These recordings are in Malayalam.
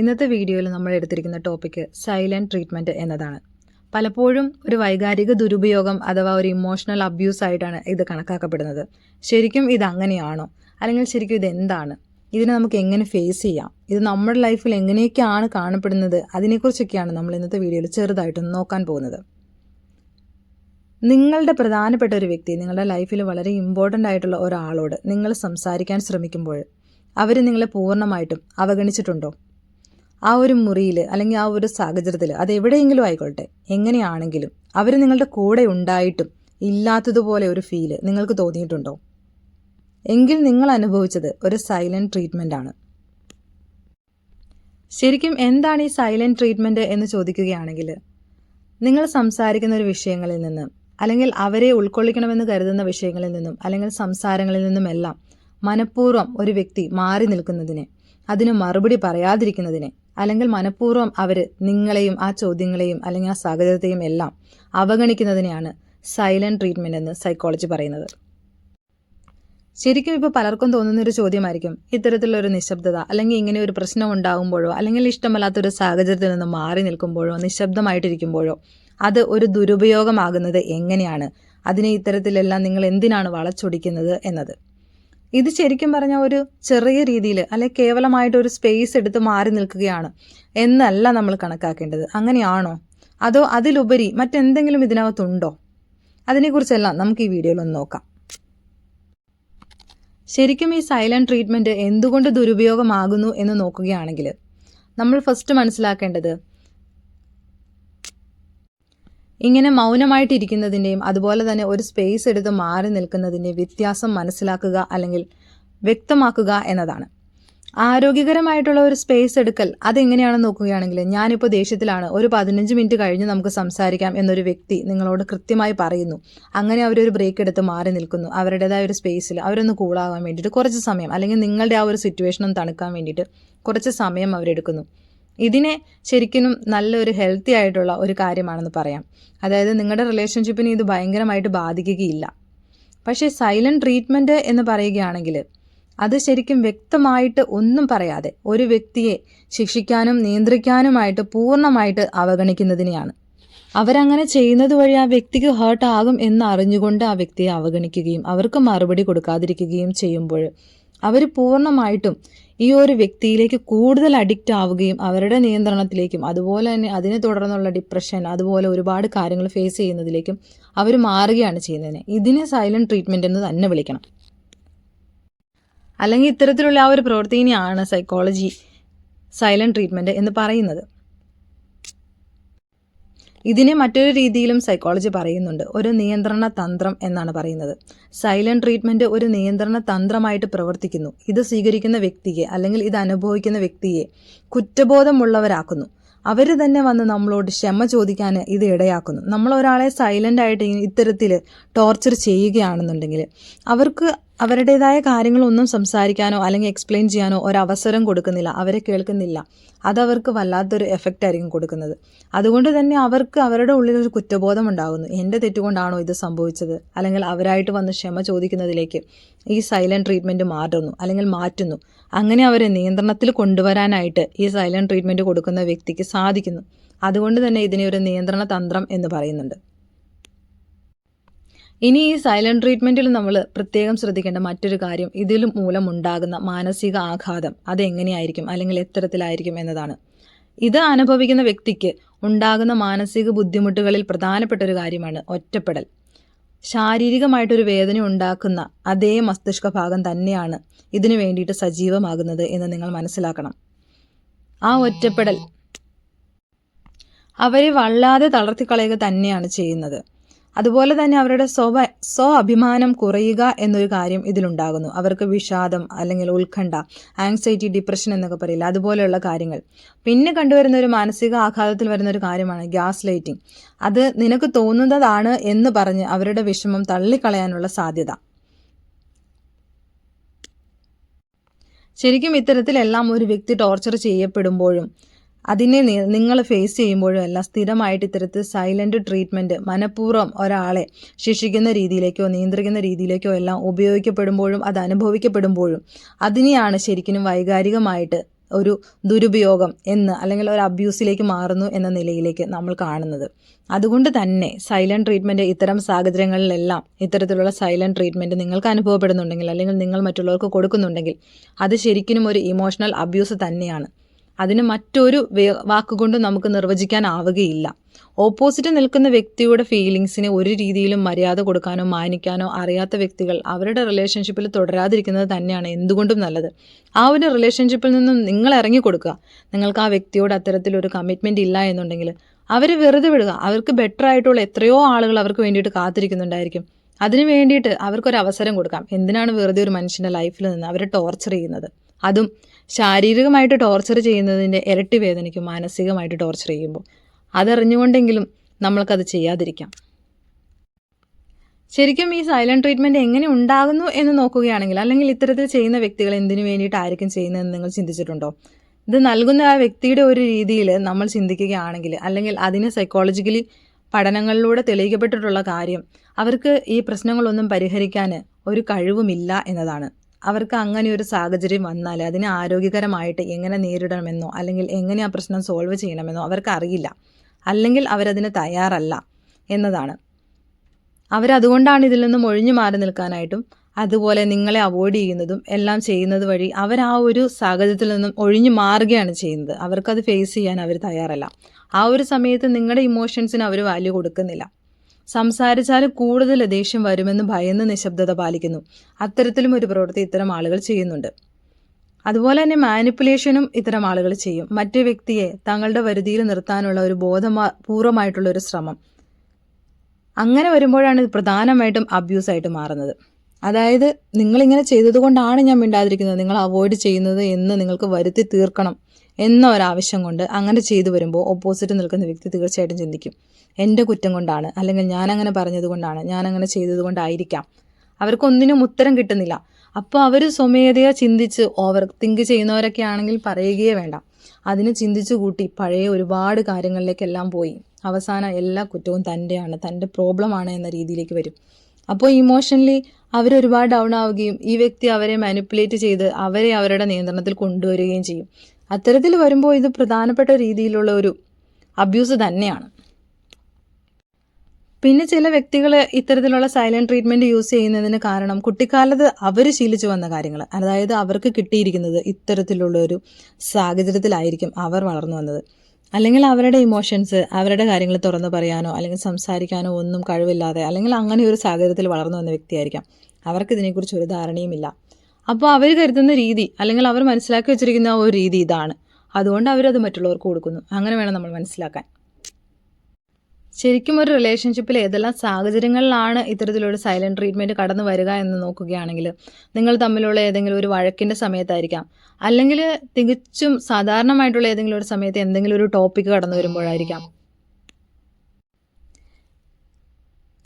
ഇന്നത്തെ വീഡിയോയിൽ നമ്മൾ എടുത്തിരിക്കുന്ന ടോപ്പിക്ക് സൈലന്റ് ട്രീറ്റ്മെന്റ് എന്നതാണ്. പലപ്പോഴും ഒരു വൈകാരിക ദുരുപയോഗം അഥവാ ഒരു ഇമോഷണൽ അബ്യൂസ് ആയിട്ടാണ് ഇത് കണക്കാക്കപ്പെടുന്നത്. ശരിക്കും ഇത് അങ്ങനെയാണോ? അല്ലെങ്കിൽ ശരിക്കും ഇത് എന്താണ്? ഇതിനെ നമുക്ക് എങ്ങനെ ഫേസ് ചെയ്യാം? ഇത് നമ്മുടെ ലൈഫിൽ എങ്ങനെയൊക്കെയാണ് കാണപ്പെടുന്നത്? അതിനെക്കുറിച്ചൊക്കെയാണ് നമ്മൾ ഇന്നത്തെ വീഡിയോയിൽ ചെറുതായിട്ടൊന്ന് നോക്കാൻ പോകുന്നത്. നിങ്ങളുടെ പ്രധാനപ്പെട്ട ഒരു വ്യക്തി നിങ്ങളുടെ ലൈഫിൽ വളരെ ഇമ്പോർട്ടന്റ് ആയിട്ടുള്ള ഒരാളോട് നിങ്ങൾ സംസാരിക്കാൻ ശ്രമിക്കുമ്പോൾ അവർ നിങ്ങളെ പൂർണമായിട്ടും അവഗണിച്ചിട്ടുണ്ടോ? ആ ഒരു മുറിയിൽ അല്ലെങ്കിൽ ആ ഒരു സാഹചര്യത്തിൽ അത് എവിടെയെങ്കിലും ആയിക്കോട്ടെ എങ്ങനെയാണെങ്കിലും അവർ നിങ്ങളുടെ കൂടെ ഉണ്ടായിട്ടും ഇല്ലാത്തതുപോലെ ഒരു ഫീൽ നിങ്ങൾക്ക് തോന്നിയിട്ടുണ്ടോ? എങ്കിൽ നിങ്ങൾ അനുഭവിച്ചത് ഒരു സൈലന്റ് ട്രീറ്റ്മെന്റ് ആണ്. ശരിക്കും എന്താണ് ഈ സൈലന്റ് ട്രീറ്റ്മെന്റ് എന്ന് ചോദിക്കുകയാണെങ്കിൽ നിങ്ങൾ സംസാരിക്കുന്ന ഒരു വിഷയങ്ങളിൽ നിന്ന് അല്ലെങ്കിൽ അവരെ ഉൾക്കൊള്ളിക്കണമെന്ന് കരുതുന്ന വിഷയങ്ങളിൽ നിന്നും അല്ലെങ്കിൽ സംസാരങ്ങളിൽ നിന്നുമെല്ലാം മനഃപൂർവം ഒരു വ്യക്തി മാറി നിൽക്കുന്നതിനെ അതിന് മറുപടി പറയാതിരിക്കുന്നതിനെ അല്ലെങ്കിൽ മനഃപൂർവം അവർ നിങ്ങളെയും ആ ചോദ്യങ്ങളെയും അല്ലെങ്കിൽ ആ സാഹചര്യത്തെയും എല്ലാം അവഗണിക്കുന്നതിനെയാണ് സൈലന്റ് ട്രീറ്റ്മെന്റ് എന്ന് സൈക്കോളജി പറയുന്നത്. ശരിക്കും ഇപ്പോൾ പലർക്കും തോന്നുന്ന ഒരു ചോദ്യമായിരിക്കും ഇത്തരത്തിലുള്ള ഒരു നിശബ്ദത അല്ലെങ്കിൽ ഇങ്ങനെ ഒരു പ്രശ്നം ഉണ്ടാകുമ്പോഴോ അല്ലെങ്കിൽ ഇഷ്ടമല്ലാത്തൊരു സാഹചര്യത്തിൽ നിന്ന് മാറി നിൽക്കുമ്പോഴോ നിശബ്ദമായിട്ടിരിക്കുമ്പോഴോ അത് ഒരു ദുരുപയോഗമാകുന്നത് എങ്ങനെയാണ്? അതിനെ ഇത്തരത്തിലെല്ലാം നിങ്ങൾ എന്തിനാണ് വളച്ചൊടിക്കുന്നത് എന്നത്. ഇത് ശരിക്കും പറഞ്ഞാൽ ഒരു ചെറിയ രീതിയിൽ അല്ലെ കേവലമായിട്ട് ഒരു സ്പേസ് എടുത്ത് മാറി നിൽക്കുകയാണ്. എന്നല്ല നമ്മൾ കണക്കാക്കേണ്ടത്. അങ്ങനെയാണോ? അതോ അതിലുപരി മറ്റെന്തെങ്കിലും ഇതിനകത്തുണ്ടോ? അതിനെക്കുറിച്ചെല്ലാം നമുക്ക് ഈ വീഡിയോയിൽ ഒന്ന് നോക്കാം. ശരിക്കും ഈ സൈലന്റ് ട്രീറ്റ്മെന്റ് എന്തുകൊണ്ട് ദുരുപയോഗമാകുന്നു എന്ന് നോക്കുകയാണെങ്കിൽ നമ്മൾ ഫസ്റ്റ് മനസ്സിലാക്കേണ്ടത് ഇങ്ങനെ മൗനമായിട്ടിരിക്കുന്നതിന്റെയും അതുപോലെ തന്നെ ഒരു സ്പേസ് എടുത്ത് മാറി നിൽക്കുന്നതിന്റെയും വ്യത്യാസം മനസ്സിലാക്കുക അല്ലെങ്കിൽ വ്യക്തമാക്കുക എന്നതാണ്. ആരോഗ്യകരമായിട്ടുള്ള ഒരു സ്പേസ് എടുക്കൽ അതെങ്ങനെയാണെന്ന് നോക്കുകയാണെങ്കിൽ ഞാനിപ്പോൾ ദേഷ്യത്തിലാണ് ഒരു പതിനഞ്ച് മിനിറ്റ് കഴിഞ്ഞ് നമുക്ക് സംസാരിക്കാം എന്നൊരു വ്യക്തി നിങ്ങളോട് കൃത്യമായി പറയുന്നു. അങ്ങനെ അവരൊരു ബ്രേക്ക് എടുത്ത് മാറി നിൽക്കുന്നു. അവരുടേതായ ഒരു സ്പേസിൽ അവരൊന്ന് കൂളാകാൻ വേണ്ടിയിട്ട് കുറച്ച് സമയം അല്ലെങ്കിൽ നിങ്ങളുടെ ആ ഒരു സിറ്റുവേഷൻ ഒന്ന് തണുക്കാൻ വേണ്ടിയിട്ട് കുറച്ച് സമയം അവരെടുക്കുന്നു. ഇതിനെ ശരിക്കും നല്ലൊരു ഹെൽത്തി ആയിട്ടുള്ള ഒരു കാര്യമാണെന്ന് പറയാം. അതായത് നിങ്ങളുടെ റിലേഷൻഷിപ്പിനെ ഇത് ഭയങ്കരമായിട്ട് ബാധിക്കുകയില്ല. പക്ഷേ സൈലന്റ് ട്രീറ്റ്മെന്റ് എന്ന് പറയുകയാണെങ്കിൽ അത് ശരിക്കും വ്യക്തമായിട്ട് ഒന്നും പറയാതെ ഒരു വ്യക്തിയെ ശിക്ഷിക്കാനും നിയന്ത്രിക്കാനുമായിട്ട് പൂർണമായിട്ട് അവഗണിക്കുന്നതിനെയാണ്. അവരങ്ങനെ ചെയ്യുന്നത് വഴി ആ വ്യക്തിക്ക് ഹേർട്ട് ആകും എന്ന് അറിഞ്ഞുകൊണ്ട് ആ വ്യക്തിയെ അവഗണിക്കുകയും അവർക്ക് മറുപടി കൊടുക്കാതിരിക്കുകയും ചെയ്യുമ്പോൾ അവർ പൂർണമായിട്ടും ഈ ഒരു വ്യക്തിയിലേക്ക് കൂടുതൽ അഡിക്റ്റ് ആവുകയും അവരുടെ നിയന്ത്രണത്തിലേക്കും അതുപോലെ തന്നെ അതിനെ തുടർന്നുള്ള ഡിപ്രഷൻ അതുപോലെ ഒരുപാട് കാര്യങ്ങൾ ഫേസ് ചെയ്യുന്നതിലേക്കും അവർ മാറുകയാണ് ചെയ്യുന്നതിന്. ഇതിനെ സൈലന്റ് ട്രീറ്റ്മെന്റ് എന്ന് തന്നെ വിളിക്കണം. അല്ലെങ്കിൽ ഇത്തരത്തിലുള്ള ആ ഒരു പ്രവൃത്തിനെയാണ് സൈക്കോളജി സൈലന്റ് ട്രീറ്റ്മെന്റ് എന്ന് പറയുന്നത്. ഇതിനെ മറ്റൊരു രീതിയിലും സൈക്കോളജി പറയുന്നുണ്ട്. ഒരു നിയന്ത്രണ തന്ത്രം എന്നാണ് പറയുന്നത്. സൈലന്റ് ട്രീറ്റ്മെന്റ് ഒരു നിയന്ത്രണ തന്ത്രമായിട്ട് പ്രവർത്തിക്കുന്നു. ഇത് സ്വീകരിക്കുന്ന വ്യക്തിയെ അല്ലെങ്കിൽ ഇത് അനുഭവിക്കുന്ന വ്യക്തിയെ കുറ്റബോധമുള്ളവരാക്കുന്നു. അവർ തന്നെ വന്ന് നമ്മളോട് ക്ഷമ ചോദിക്കാൻ ഇത് ഇടയാക്കുന്നു. നമ്മൾ ഒരാളെ സൈലന്റ് ആയിട്ട് ഇത്തരത്തിൽ ടോർച്ചർ ചെയ്യുകയാണെന്നുണ്ടെങ്കിൽ അവർക്ക് അവരുടേതായ കാര്യങ്ങളൊന്നും സംസാരിക്കാനോ അല്ലെങ്കിൽ എക്സ്പ്ലെയിൻ ചെയ്യാനോ ഒരവസരം കൊടുക്കുന്നില്ല. അവരെ കേൾക്കുന്നില്ല. അതവർക്ക് വല്ലാത്തൊരു എഫക്റ്റ് ആയിരിക്കും കൊടുക്കുന്നത്. അതുകൊണ്ട് തന്നെ അവർക്ക് അവരുടെ ഉള്ളിൽ ഒരു കുറ്റബോധം ഉണ്ടാകുന്നു. എന്റെ തെറ്റുകൊണ്ടാണോ ഇത് സംഭവിച്ചത്? അല്ലെങ്കിൽ അവരായിട്ട് വന്ന് ക്ഷമ ചോദിക്കുന്നതിലേക്ക് ഈ സൈലന്റ് ട്രീറ്റ്മെന്റ് മാറുന്നു. അല്ലെങ്കിൽ മാറ്റുന്നു. അങ്ങനെ അവരെ നിയന്ത്രണത്തിൽ കൊണ്ടുവരാനായിട്ട് ഈ സൈലന്റ് ട്രീറ്റ്മെന്റ് കൊടുക്കുന്ന വ്യക്തിക്ക് സാധിക്കുന്നു. അതുകൊണ്ട് തന്നെ ഇതിനെ ഒരു നിയന്ത്രണ തന്ത്രം എന്ന് പറയുന്നുണ്ട്. ഇനി ഈ സൈലന്റ് ട്രീറ്റ്മെന്റിൽ നമ്മൾ പ്രത്യേകം ശ്രദ്ധിക്കേണ്ട മറ്റൊരു കാര്യം ഇതിൽ മൂലമുണ്ടാകുന്ന മാനസിക ആഘാതം. അതെങ്ങനെയായിരിക്കും? അല്ലെങ്കിൽ എത്തരത്തിലായിരിക്കും എന്നതാണ്. ഇത് അനുഭവിക്കുന്ന വ്യക്തിക്ക് ഉണ്ടാകുന്ന മാനസിക ബുദ്ധിമുട്ടുകളിൽ പ്രധാനപ്പെട്ട ഒരു കാര്യമാണ് ഒറ്റപ്പെടൽ. ശാരീരികമായിട്ടൊരു വേദന ഉണ്ടാക്കുന്ന അതേ മസ്തിഷ്ക ഭാഗം തന്നെയാണ് ഇതിനു വേണ്ടിയിട്ട് സജീവമാകുന്നത് എന്ന് നിങ്ങൾ മനസ്സിലാക്കണം. ആ ഒറ്റപ്പെടൽ അവരെ വല്ലാതെ തളർത്തിക്കളയുക തന്നെയാണ് ചെയ്യുന്നത്. അതുപോലെ തന്നെ അവരുടെ സ്വ സ്വ അഭിമാനം കുറയുക എന്നൊരു കാര്യം ഇതിലുണ്ടാകുന്നു. അവർക്ക് വിഷാദം അല്ലെങ്കിൽ ഉത്കണ്ഠ ആങ്സൈറ്റി ഡിപ്രഷൻ എന്നൊക്കെ പറയില്ല അതുപോലെയുള്ള കാര്യങ്ങൾ. പിന്നെ കണ്ടുവരുന്ന ഒരു മാനസിക ആഘാതത്തിൽ വരുന്ന ഒരു കാര്യമാണ് ഗ്യാസ് ലൈറ്റിംഗ് അത് നിനക്ക് തോന്നുന്നതാണ് എന്ന് പറഞ്ഞ് അവരുടെ വിഷമം തള്ളിക്കളയാനുള്ള സാധ്യത. ശരിക്കും ഇത്തരത്തിലെല്ലാം ഒരു വ്യക്തി ടോർച്ചർ ചെയ്യപ്പെടുമ്പോഴും അതിനെ നിങ്ങൾ ഫേസ് ചെയ്യുമ്പോഴും എല്ലാം സ്ഥിരമായിട്ട് ഇത്തരത്തിൽ സൈലന്റ് ട്രീറ്റ്മെന്റ് മനഃപൂർവം ഒരാളെ ശിക്ഷിക്കുന്ന രീതിയിലേക്കോ നിയന്ത്രിക്കുന്ന രീതിയിലേക്കോ എല്ലാം ഉപയോഗിക്കപ്പെടുമ്പോഴും അത് അനുഭവിക്കപ്പെടുമ്പോഴും അതിനെയാണ് ശരിക്കും വൈകാരികമായിട്ട് ഒരു ദുരുപയോഗം എന്ന് അല്ലെങ്കിൽ ഒരു അബ്യൂസിലേക്ക് മാറുന്നു എന്ന നിലയിലേക്ക് നമ്മൾ കാണുന്നത്. അതുകൊണ്ട് തന്നെ സൈലന്റ് ട്രീറ്റ്മെന്റ് ഇത്തരം സാഹചര്യങ്ങളിലെല്ലാം ഇത്തരത്തിലുള്ള സൈലന്റ് ട്രീറ്റ്മെന്റ് നിങ്ങൾക്ക് അനുഭവപ്പെടുന്നുണ്ടെങ്കിൽ അല്ലെങ്കിൽ നിങ്ങൾ മറ്റുള്ളവർക്ക് കൊടുക്കുന്നുണ്ടെങ്കിൽ അത് ശരിക്കും ഒരു ഇമോഷണൽ അബ്യൂസ് തന്നെയാണ്. അതിന് മറ്റൊരു വാക്കുകൊണ്ട് നമുക്ക് നിർവചിക്കാനാവുകയില്ല. ഓപ്പോസിറ്റ് നിൽക്കുന്ന വ്യക്തിയുടെ ഫീലിങ്സിന് ഒരു രീതിയിലും മര്യാദ കൊടുക്കാനോ മാനിക്കാനോ അറിയാത്ത വ്യക്തികൾ അവരുടെ റിലേഷൻഷിപ്പിൽ തുടരാതിരിക്കുന്നത് തന്നെയാണ് എന്തുകൊണ്ടും നല്ലത്. ആ ഒരു റിലേഷൻഷിപ്പിൽ നിന്നും നിങ്ങൾ ഇറങ്ങി കൊടുക്കുക. നിങ്ങൾക്ക് ആ വ്യക്തിയോട് അത്തരത്തിലൊരു കമ്മിറ്റ്മെന്റ് ഇല്ല എന്നുണ്ടെങ്കിൽ അവരെ വെറുതെ വിടുക. അവർക്ക് ബെറ്റർ ആയിട്ടുള്ള എത്രയോ ആളുകൾ അവർക്ക് വേണ്ടിയിട്ട് കാത്തിരിക്കുന്നുണ്ടായിരിക്കും. അതിന് വേണ്ടിയിട്ട് അവർക്കൊരു അവസരം കൊടുക്കാം. എന്തിനാണ് വെറുതെ ഒരു മനുഷ്യന്റെ ലൈഫിൽ നിന്ന് അവരെ ടോർച്ചർ ചെയ്യുന്നത്? അതും ശാരീരികമായിട്ട് ടോർച്ചർ ചെയ്യുന്നതിന്റെ ഇരട്ടി വേദനയ്ക്കും മാനസികമായിട്ട് ടോർച്ചർ ചെയ്യുമ്പോൾ അതറിഞ്ഞുകൊണ്ടെങ്കിലും നമ്മൾക്കത് ചെയ്യാതിരിക്കാം. ശരിക്കും ഈ സൈലന്റ് ട്രീറ്റ്മെന്റ് എങ്ങനെ ഉണ്ടാകുന്നു എന്ന് നോക്കുകയാണെങ്കിൽ അല്ലെങ്കിൽ ഇത്തരത്തിൽ ചെയ്യുന്ന വ്യക്തികൾ എന്തിനു വേണ്ടിയിട്ടായിരിക്കും ചെയ്യുന്നതെന്ന് നിങ്ങൾ ചിന്തിച്ചിട്ടുണ്ടോ? ഇത് നൽകുന്ന ആ വ്യക്തിയുടെ ഒരു രീതിയിൽ നമ്മൾ ചിന്തിക്കുകയാണെങ്കിൽ അല്ലെങ്കിൽ അതിന് സൈക്കോളജിക്കലി പഠനങ്ങളിലൂടെ തെളിയിക്കപ്പെട്ടിട്ടുള്ള കാര്യം അവർക്ക് ഈ പ്രശ്നങ്ങളൊന്നും പരിഹരിക്കാൻ ഒരു കഴിവുമില്ല എന്നതാണ്. അവർക്ക് അങ്ങനെ ഒരു സാഹചര്യം വന്നാൽ അതിനെ ആരോഗ്യകരമായിട്ട് എങ്ങനെ നേരിടണമെന്നോ അല്ലെങ്കിൽ എങ്ങനെ ആ പ്രശ്നം സോൾവ് ചെയ്യണമെന്നോ അവർക്ക് അറിയില്ല. അല്ലെങ്കിൽ അവരതിന് തയ്യാറല്ല എന്നതാണ്. അവരതുകൊണ്ടാണ് ഇതിൽ നിന്നും ഒഴിഞ്ഞു മാറി നിൽക്കാനായിട്ടും അതുപോലെ നിങ്ങളെ അവോയ്ഡ് ചെയ്യുന്നതും എല്ലാം ചെയ്യുന്നത് വഴി അവർ ആ ഒരു സാഹചര്യത്തിൽ നിന്നും ഒഴിഞ്ഞു മാറുകയാണ് ചെയ്യുന്നത്. അവർക്കത് ഫേസ് ചെയ്യാൻ അവർ തയ്യാറല്ല. ആ ഒരു സമയത്ത് നിങ്ങളുടെ ഇമോഷൻസിന് അവർ വാല്യൂ കൊടുക്കുന്നില്ല. സംസാരിച്ചാൽ കൂടുതൽ ദേഷ്യം വരുമെന്ന് ഭയന്ന് നിശബ്ദത പാലിക്കുന്നു. അത്തരത്തിലും ഒരു പ്രവൃത്തി ഇത്തരം ആളുകൾ ചെയ്യുന്നുണ്ട്. അതുപോലെ തന്നെ മാനിപ്പുലേഷനും ഇത്തരം ആളുകൾ ചെയ്യും. മറ്റു വ്യക്തിയെ തങ്ങളുടെ വരുതിയിൽ നിർത്താനുള്ള ഒരു ബോധമാ പൂർവമായിട്ടുള്ള ഒരു ശ്രമം. അങ്ങനെ വരുമ്പോഴാണ് ഇത് പ്രധാനമായിട്ടും അബ്യൂസായിട്ട് മാറുന്നത്. അതായത് നിങ്ങളിങ്ങനെ ചെയ്തതുകൊണ്ടാണ് ഞാൻ മിണ്ടാതിരിക്കുന്നത്. നിങ്ങൾ അവോയ്ഡ് ചെയ്യുന്നത് എന്ന് നിങ്ങൾക്ക് വരുത്തി തീർക്കണം. എന്ന ഒരാവശ്യം കൊണ്ട് അങ്ങനെ ചെയ്തു വരുമ്പോൾ ഓപ്പോസിറ്റ് നിൽക്കുന്ന വ്യക്തി തീർച്ചയായിട്ടും ചിന്തിക്കും. എന്റെ കുറ്റം കൊണ്ടാണ് അല്ലെങ്കിൽ ഞാനങ്ങനെ അങ്ങനെ പറഞ്ഞത് കൊണ്ടാണ് ഞാൻ അങ്ങനെ ചെയ്തത് കൊണ്ടായിരിക്കാം. അവർക്കൊന്നിനും ഉത്തരം കിട്ടുന്നില്ല. അപ്പോൾ അവർ സ്വമേധയാ ചിന്തിച്ച് ഓവർ തിങ്ക് ചെയ്യുന്നവരൊക്കെ ആണെങ്കിൽ പറയുകയേ വേണ്ട. അതിന് ചിന്തിച്ചു കൂട്ടി പഴയ ഒരുപാട് കാര്യങ്ങളിലേക്കെല്ലാം പോയി. അവസാനം എല്ലാ കുറ്റവും തന്റെയാണ് തന്റെ പ്രോബ്ലമാണ് എന്ന രീതിയിലേക്ക് വരും. അപ്പോൾ ഇമോഷണലി അവരൊരുപാട് ഡൗൺ ആവുകയും ഈ വ്യക്തി അവരെ മാനിപ്പുലേറ്റ് ചെയ്ത് അവരെ അവരുടെ നിയന്ത്രണത്തിൽ കൊണ്ടുവരികയും ചെയ്യും. അത്തരത്തിൽ വരുമ്പോൾ ഇത് പ്രധാനപ്പെട്ട രീതിയിലുള്ള ഒരു അബ്യൂസ് തന്നെയാണ്. പിന്നെ ചില വ്യക്തികൾ ഇത്തരത്തിലുള്ള സൈലന്റ് ട്രീറ്റ്മെന്റ് യൂസ് ചെയ്യുന്നതിന് കാരണം കുട്ടിക്കാലത്ത് അവർ ശീലിച്ചു വന്ന കാര്യങ്ങൾ അതായത് അവർക്ക് കിട്ടിയിരിക്കുന്നത് ഇത്തരത്തിലുള്ള ഒരു സാഹചര്യത്തിലായിരിക്കും അവർ വളർന്നു വന്നത്. അല്ലെങ്കിൽ അവരുടെ ഇമോഷൻസ് അവരുടെ കാര്യങ്ങൾ തുറന്നു പറയാനോ അല്ലെങ്കിൽ സംസാരിക്കാനോ ഒന്നും കഴിവില്ലാതെ അല്ലെങ്കിൽ അങ്ങനെ ഒരു സാഹചര്യത്തിൽ വളർന്നു വന്ന വ്യക്തിയായിരിക്കാം. അവർക്ക് ഇതിനെക്കുറിച്ച് ഒരു ധാരണയുമില്ല. അപ്പോൾ അവർ കരുതുന്ന രീതി അല്ലെങ്കിൽ അവർ മനസ്സിലാക്കി വെച്ചിരിക്കുന്ന ആ ഒരു രീതി ഇതാണ്. അതുകൊണ്ട് അവരത് മറ്റുള്ളവർക്ക് കൊടുക്കുന്നു. അങ്ങനെ വേണം നമ്മൾ മനസ്സിലാക്കാൻ. ശരിക്കും ഒരു റിലേഷൻഷിപ്പിൽ ഏതെല്ലാം സാഹചര്യങ്ങളിലാണ് ഇത്തരത്തിലൊരു സൈലന്റ് ട്രീറ്റ്മെന്റ് കടന്നു വരിക എന്ന് നോക്കുകയാണെങ്കിൽ നിങ്ങൾ തമ്മിലുള്ള ഏതെങ്കിലും ഒരു വഴക്കിന്റെ സമയത്തായിരിക്കാം. അല്ലെങ്കിൽ തികച്ചും സാധാരണമായിട്ടുള്ള ഏതെങ്കിലും ഒരു സമയത്ത് എന്തെങ്കിലും ഒരു ടോപ്പിക്ക് കടന്നു വരുമ്പോഴായിരിക്കാം.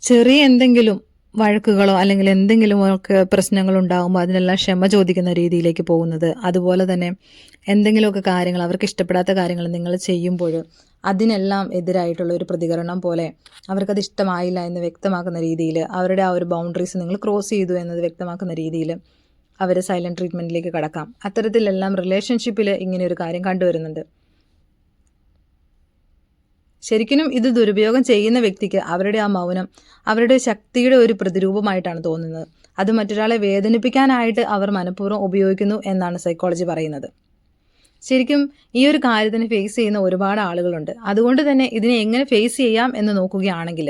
ചെറിയ എന്തെങ്കിലും വഴക്കുകളോ അല്ലെങ്കിൽ എന്തെങ്കിലും ഒക്കെ പ്രശ്നങ്ങൾ ഉണ്ടാകുമ്പോൾ അതിനെല്ലാം ക്ഷമ ചോദിക്കുന്ന രീതിയിലേക്ക് പോകുന്നത്. അതുപോലെ തന്നെ എന്തെങ്കിലുമൊക്കെ കാര്യങ്ങൾ അവർക്ക് ഇഷ്ടപ്പെടാത്ത കാര്യങ്ങൾ നിങ്ങൾ ചെയ്യുമ്പോൾ അതിനെല്ലാം എതിരായിട്ടുള്ള ഒരു പ്രതികരണം പോലെ അവർക്കത് ഇഷ്ടമായില്ല എന്ന് വ്യക്തമാക്കുന്ന രീതിയിൽ അവരുടെ ആ ഒരു ബൗണ്ടറീസ് നിങ്ങൾ ക്രോസ് ചെയ്തു എന്നത് വ്യക്തമാക്കുന്ന രീതിയിൽ അവർ സൈലന്റ് ട്രീറ്റ്മെന്റിലേക്ക് കടക്കാം. അത്തരത്തിലെല്ലാം റിലേഷൻഷിപ്പിൽ ഇങ്ങനെ ഒരു കാര്യം കണ്ടുവരുന്നുണ്ട്. ശരിക്കും ഇത് ദുരുപയോഗം ചെയ്യുന്ന വ്യക്തിക്ക് അവരുടെ ആ മൗനം അവരുടെ ശക്തിയുടെ ഒരു പ്രതിരൂപമായിട്ടാണ് തോന്നുന്നത്. അത് മറ്റൊരാളെ വേദനിപ്പിക്കാനായിട്ട് അവർ മനഃപൂർവം ഉപയോഗിക്കുന്നു എന്നാണ് സൈക്കോളജി പറയുന്നത്. ശരിക്കും ഈ ഒരു കാര്യത്തിന് ഫേസ് ചെയ്യുന്ന ഒരുപാട് ആളുകളുണ്ട്. അതുകൊണ്ട് തന്നെ ഇതിനെ എങ്ങനെ ഫേസ് ചെയ്യാം എന്ന് നോക്കുകയാണെങ്കിൽ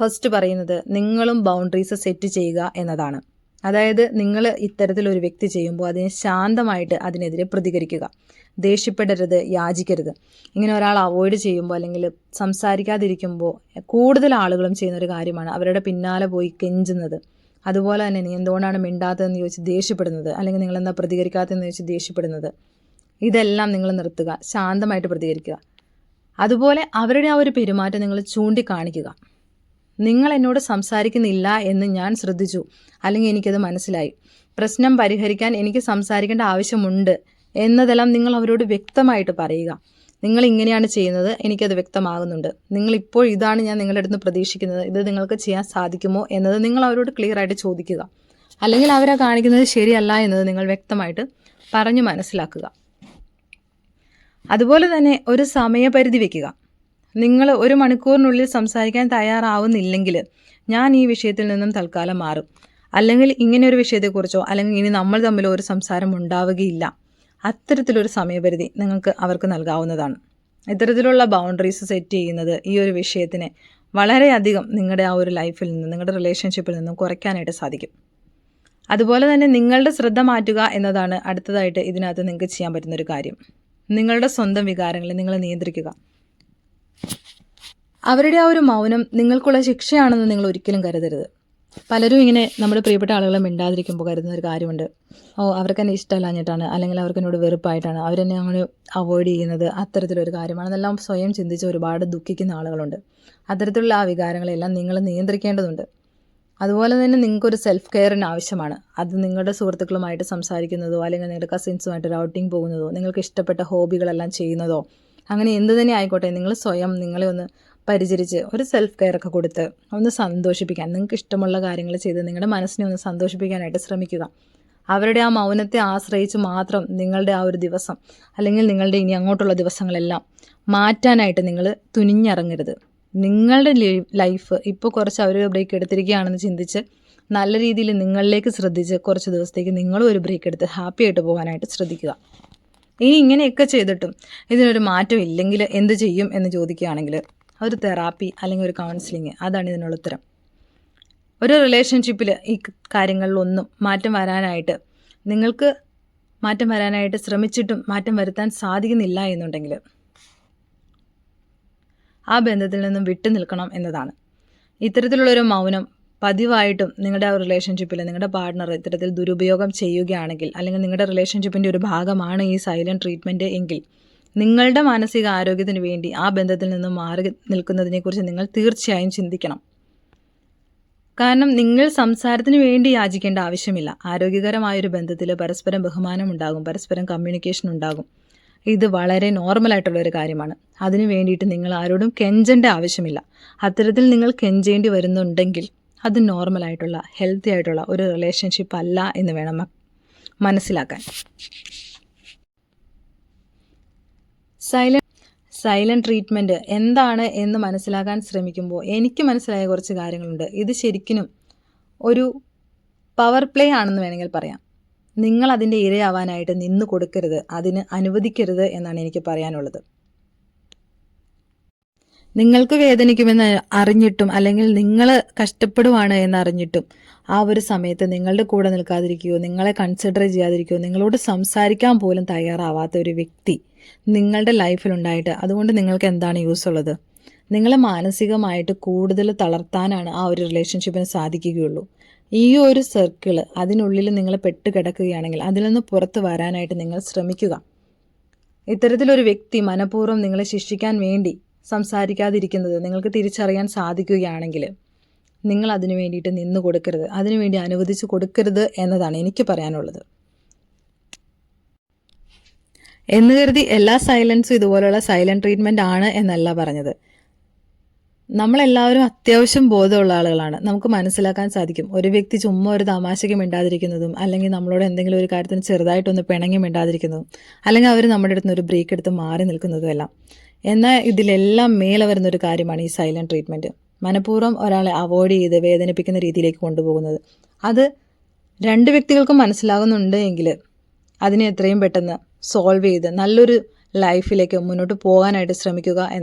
ഫസ്റ്റ് പറയുന്നത് നിങ്ങളും ബൗണ്ടറീസ് സെറ്റ് ചെയ്യുക എന്നതാണ്. അതായത് നിങ്ങൾ ഇത്തരത്തിലൊരു വ്യക്തി ചെയ്യുമ്പോൾ അതിനെ ശാന്തമായിട്ട് അതിനെതിരെ പ്രതികരിക്കുക. ദേഷ്യപ്പെടരുത് യാചിക്കരുത്. ഇങ്ങനെ ഒരാൾ അവോയ്ഡ് ചെയ്യുമ്പോൾ അല്ലെങ്കിൽ സംസാരിക്കാതിരിക്കുമ്പോൾ കൂടുതൽ ആളുകളും ചെയ്യുന്ന ഒരു കാര്യമാണ് അവരുടെ പിന്നാലെ പോയി കെഞ്ചുന്നത്. അതുപോലെ തന്നെ നീ എന്തുകൊണ്ടാണ് മിണ്ടാത്തതെന്ന് ചോദിച്ച് ദേഷ്യപ്പെടുന്നത്? അല്ലെങ്കിൽ നിങ്ങൾ എന്താ പ്രതികരിക്കാത്തതെന്ന് ചോദിച്ച് ദേഷ്യപ്പെടുന്നത്? ഇതെല്ലാം നിങ്ങൾ നിർത്തുക ശാന്തമായിട്ട് പ്രതികരിക്കുക. അതുപോലെ അവരുടെ ആ ഒരു പെരുമാറ്റം നിങ്ങൾ ചൂണ്ടിക്കാണിക്കുക. നിങ്ങൾ എന്നോട് സംസാരിക്കുന്നില്ല എന്ന് ഞാൻ ശ്രദ്ധിച്ചു. അല്ലെങ്കിൽ എനിക്കത് മനസ്സിലായി. പ്രശ്നം പരിഹരിക്കാൻ എനിക്ക് സംസാരിക്കേണ്ട ആവശ്യമുണ്ട് എന്നതെല്ലാം നിങ്ങൾ അവരോട് വ്യക്തമായിട്ട് പറയുക. നിങ്ങൾ ഇങ്ങനെയാണ് ചെയ്യുന്നത് എനിക്കത് വ്യക്തമാകുന്നുണ്ട്. നിങ്ങൾ ഇപ്പോൾ ഇതാണ് ഞാൻ നിങ്ങളുടെ അടുത്ത് പ്രതീക്ഷിക്കുന്നത്. ഇത് നിങ്ങൾക്ക് ചെയ്യാൻ സാധിക്കുമോ എന്നത് നിങ്ങൾ അവരോട് ക്ലിയർ ആയിട്ട് ചോദിക്കുക. അല്ലെങ്കിൽ അവരെ കാണിക്കുന്നത് ശരിയല്ല എന്നത് നിങ്ങൾ വ്യക്തമായിട്ട് പറഞ്ഞു മനസ്സിലാക്കുക. അതുപോലെ തന്നെ ഒരു സമയപരിധി വെക്കുക. നിങ്ങൾ ഒരു മണിക്കൂറിനുള്ളിൽ സംസാരിക്കാൻ തയ്യാറാവുന്നില്ലെങ്കിൽ ഞാൻ ഈ വിഷയത്തിൽ നിന്നും തൽക്കാലം മാറും. അല്ലെങ്കിൽ ഇങ്ങനെ ഒരു വിഷയത്തെക്കുറിച്ചോ അല്ലെങ്കിൽ ഇനി നമ്മൾ തമ്മിൽ ഒരു സംസാരം ഉണ്ടാവുകയില്ല. അത്തരത്തിലൊരു സമയപരിധി നിങ്ങൾക്ക് അവർക്ക് നൽകാവുന്നതാണ്. ഇത്തരത്തിലുള്ള ബൗണ്ടറീസ് സെറ്റ് ചെയ്യുന്നത് ഈ ഒരു വിഷയത്തിനെ വളരെയധികം നിങ്ങളുടെ ആ ഒരു ലൈഫിൽ നിന്ന് നിങ്ങളുടെ റിലേഷൻഷിപ്പിൽ നിന്നും കുറയ്ക്കാനായിട്ട് സാധിക്കും. അതുപോലെ തന്നെ നിങ്ങളുടെ ശ്രദ്ധ മാറ്റുക എന്നതാണ് അടുത്തതായിട്ട് ഇതിനകത്ത് നിങ്ങൾക്ക് ചെയ്യാൻ പറ്റുന്നൊരു കാര്യം. നിങ്ങളുടെ സ്വന്തം വികാരങ്ങളെ നിങ്ങൾ നിയന്ത്രിക്കുക. അവരുടെ ആ ഒരു മൗനം നിങ്ങൾക്കുള്ള ശിക്ഷയാണെന്ന് നിങ്ങൾ ഒരിക്കലും കരുതരുത്. പലരും ഇങ്ങനെ നമ്മുടെ പ്രിയപ്പെട്ട ആളുകളെ മിണ്ടാതിരിക്കുമ്പോൾ കരുതുന്ന ഒരു കാര്യമുണ്ട്. ഓ അവർക്ക് എന്നെ ഇഷ്ടമല്ലാഞ്ഞിട്ടാണ്. അല്ലെങ്കിൽ അവർക്ക് എന്നോട് വെറുപ്പായിട്ടാണ്. അവരെന്നെ അങ്ങനെ അവോയ്ഡ് ചെയ്യുന്നത് അത്തരത്തിലൊരു കാര്യമാണെന്നെല്ലാം സ്വയം ചിന്തിച്ച് ഒരുപാട് ദുഃഖിക്കുന്ന ആളുകളുണ്ട്. അത്തരത്തിലുള്ള ആ വികാരങ്ങളെല്ലാം നിങ്ങൾ നിയന്ത്രിക്കേണ്ടതുണ്ട്. അതുപോലെ തന്നെ നിങ്ങൾക്കൊരു സെൽഫ് കെയറിന് ആവശ്യമാണ്. അത് നിങ്ങളുടെ സുഹൃത്തുക്കളുമായിട്ട് സംസാരിക്കുന്നതോ അല്ലെങ്കിൽ നിങ്ങളുടെ കസിൻസുമായിട്ട് ഒരു ഔട്ടിംഗ് പോകുന്നതോ നിങ്ങൾക്ക് ഇഷ്ടപ്പെട്ട ഹോബികളെല്ലാം ചെയ്യുന്നതോ അങ്ങനെ എന്ത് തന്നെ ആയിക്കോട്ടെ നിങ്ങൾ സ്വയം നിങ്ങളെ ഒന്ന് പരിചരിച്ച് ഒരു സെൽഫ് കെയർ ഒക്കെ കൊടുത്ത് ഒന്ന് സന്തോഷിപ്പിക്കാൻ. നിങ്ങൾക്ക് ഇഷ്ടമുള്ള കാര്യങ്ങൾ ചെയ്ത് നിങ്ങളുടെ മനസ്സിനെ ഒന്ന് സന്തോഷിപ്പിക്കാനായിട്ട് ശ്രമിക്കുക. അവരുടെ ആ മൗനത്തെ ആശ്രയിച്ച് മാത്രം നിങ്ങളുടെ ആ ഒരു ദിവസം അല്ലെങ്കിൽ നിങ്ങളുടെ ഇനി അങ്ങോട്ടുള്ള ദിവസങ്ങളെല്ലാം മാറ്റാനായിട്ട് നിങ്ങൾ തുനിഞ്ഞിറങ്ങരുത്. നിങ്ങളുടെ ലൈഫ് ഇപ്പോൾ കുറച്ച് അവർ ബ്രേക്ക് എടുത്തിരിക്കുകയാണെന്ന് ചിന്തിച്ച് നല്ല രീതിയിൽ നിങ്ങളിലേക്ക് ശ്രദ്ധിച്ച് കുറച്ച് ദിവസത്തേക്ക് നിങ്ങളും ഒരു ബ്രേക്ക് എടുത്ത് ഹാപ്പി ആയിട്ട് പോകാനായിട്ട് ശ്രദ്ധിക്കുക. ഇനി ഇങ്ങനെയൊക്കെ ചെയ്തിട്ടും ഇതിനൊരു മാറ്റം ഇല്ലെങ്കിൽ എന്ത് ചെയ്യും എന്ന് ചോദിക്കുകയാണെങ്കിൽ ഒരു തെറാപ്പി അല്ലെങ്കിൽ ഒരു കൗൺസിലിങ് അതാണ് ഇതിനുള്ള ഉത്തരം. ഒരു റിലേഷൻഷിപ്പിൽ ഈ കാര്യങ്ങളിലൊന്നും മാറ്റം വരാനായിട്ട് നിങ്ങൾക്ക് മാറ്റം വരാനായിട്ട് ശ്രമിച്ചിട്ടും മാറ്റം വരുത്താൻ സാധിക്കുന്നില്ല എന്നുണ്ടെങ്കിൽ ആ ബന്ധത്തിൽ നിന്നും വിട്ടു നിൽക്കണം എന്നതാണ്. ഇത്തരത്തിലുള്ളൊരു മൗനം പതിവായിട്ടും നിങ്ങളുടെ ആ റിലേഷൻഷിപ്പിൽ നിങ്ങളുടെ പാർട്ണർ ഇത്തരത്തിൽ ദുരുപയോഗം ചെയ്യുകയാണെങ്കിൽ അല്ലെങ്കിൽ നിങ്ങളുടെ റിലേഷൻഷിപ്പിന്റെ ഒരു ഭാഗമാണ് ഈ സൈലന്റ് ട്രീറ്റ്മെന്റ് എങ്കിൽ നിങ്ങളുടെ മാനസിക ആരോഗ്യത്തിന് വേണ്ടി ആ ബന്ധത്തിൽ നിന്ന് മാറി നിൽക്കുന്നതിനെക്കുറിച്ച് നിങ്ങൾ തീർച്ചയായും ചിന്തിക്കണം. കാരണം നിങ്ങൾ സംസാരത്തിന് വേണ്ടി യാചിക്കേണ്ട ആവശ്യമില്ല. ആരോഗ്യകരമായൊരു ബന്ധത്തിൽ പരസ്പരം ബഹുമാനം ഉണ്ടാകും പരസ്പരം കമ്മ്യൂണിക്കേഷൻ ഉണ്ടാകും. ഇത് വളരെ നോർമലായിട്ടുള്ള ഒരു കാര്യമാണ്. അതിനു വേണ്ടിയിട്ട് നിങ്ങൾ ആരോടും കെഞ്ചേണ്ട ആവശ്യമില്ല. അത്തരത്തിൽ നിങ്ങൾ കെഞ്ചേണ്ടി വരുന്നുണ്ടെങ്കിൽ അത് നോർമലായിട്ടുള്ള ഹെൽത്തി ആയിട്ടുള്ള ഒരു റിലേഷൻഷിപ്പ് അല്ല എന്ന് വേണം മനസ്സിലാക്കാൻ. സൈലന്റ് സൈലന്റ് ട്രീറ്റ്മെന്റ് എന്താണ് എന്ന് മനസ്സിലാക്കാൻ ശ്രമിക്കുമ്പോൾ എനിക്ക് മനസ്സിലായ കുറച്ച് കാര്യങ്ങളുണ്ട്. ഇത് ശരിക്കും ഒരു പവർ പ്ലേ ആണെന്ന് വേണമെങ്കിൽ പറയാം. നിങ്ങൾ അതിന്റെ ഇരയാവാനായിട്ട് നിന്ന് കൊടുക്കരുത്. അതിന് അനുവദിക്കരുത് എന്നാണ് എനിക്ക് പറയാനുള്ളത്. നിങ്ങൾക്ക് വേദനിക്കുമെന്ന് അറിഞ്ഞിട്ടും അല്ലെങ്കിൽ നിങ്ങൾ കഷ്ടപ്പെടുവാണ് എന്നറിഞ്ഞിട്ടും ആ ഒരു സമയത്ത് നിങ്ങളുടെ കൂടെ നിൽക്കാതിരിക്കുകയോ നിങ്ങളെ കൺസിഡർ ചെയ്യാതിരിക്കുകയോ നിങ്ങളോട് സംസാരിക്കാൻ പോലും തയ്യാറാവാത്ത ഒരു വ്യക്തി നിങ്ങളുടെ ലൈഫിലുണ്ടായിട്ട് അതുകൊണ്ട് നിങ്ങൾക്ക് എന്താണ് യൂസ് ഉള്ളത്? നിങ്ങളെ മാനസികമായിട്ട് കൂടുതൽ തളർത്താനാണ് ആ ഒരു റിലേഷൻഷിപ്പിന് സാധിക്കുകയുള്ളൂ. ഈ ഒരു സർക്കിൾ അതിനുള്ളിൽ നിങ്ങൾ പെട്ട് കിടക്കുകയാണെങ്കിൽ അതിൽ നിന്ന് പുറത്ത് വരാനായിട്ട് നിങ്ങൾ ശ്രമിക്കുക. ഇത്തരത്തിലൊരു വ്യക്തി മനഃപൂർവം നിങ്ങളെ ശിക്ഷിക്കാൻ വേണ്ടി സംസാരിക്കാതിരിക്കുന്നത് നിങ്ങൾക്ക് തിരിച്ചറിയാൻ സാധിക്കുകയാണെങ്കിൽ നിങ്ങൾ അതിനു വേണ്ടിയിട്ട് നിന്ന് കൊടുക്കരുത്. അതിനുവേണ്ടി അനുവദിച്ച് കൊടുക്കരുത് എന്നതാണ് എനിക്ക് പറയാനുള്ളത്. എന്ന് കരുതി എല്ലാ സൈലൻസും ഇതുപോലുള്ള സൈലന്റ് ട്രീറ്റ്മെന്റ് ആണ് എന്നല്ല പറഞ്ഞത്. നമ്മളെല്ലാവരും അത്യാവശ്യം ബോധമുള്ള ആളുകളാണ്. നമുക്ക് മനസ്സിലാക്കാൻ സാധിക്കും. ഒരു വ്യക്തി ചുമ്മാ ഒരു തമാശയ്ക്ക് മിണ്ടാതിരിക്കുന്നതും അല്ലെങ്കിൽ നമ്മളോട് എന്തെങ്കിലും ഒരു കാര്യത്തിന് ചെറുതായിട്ടൊന്ന് പിണങ്ങി മിണ്ടാതിരിക്കുന്നതും അല്ലെങ്കിൽ അവർ നമ്മുടെ അടുത്ത് ഒരു ബ്രേക്ക് എടുത്ത് മാറി നിൽക്കുന്നതും എല്ലാം എന്നാൽ ഇതിലെല്ലാം മേലെ വരുന്ന ഒരു കാര്യമാണ് ഈ സൈലന്റ് ട്രീറ്റ്മെന്റ് മനഃപൂർവം ഒരാളെ അവോയ്ഡ് ചെയ്ത് വേദനിപ്പിക്കുന്ന രീതിയിലേക്ക് കൊണ്ടുപോകുന്നത്. അത് രണ്ട് വ്യക്തികൾക്കും മനസ്സിലാകുന്നുണ്ട് എങ്കിൽ അതിനെ എത്രയും പെട്ടെന്ന് സോൾവ് ചെയ്ത് നല്ലൊരു ലൈഫിലേക്ക് മുന്നോട്ട് പോകാനായിട്ട് ശ്രമിക്കുക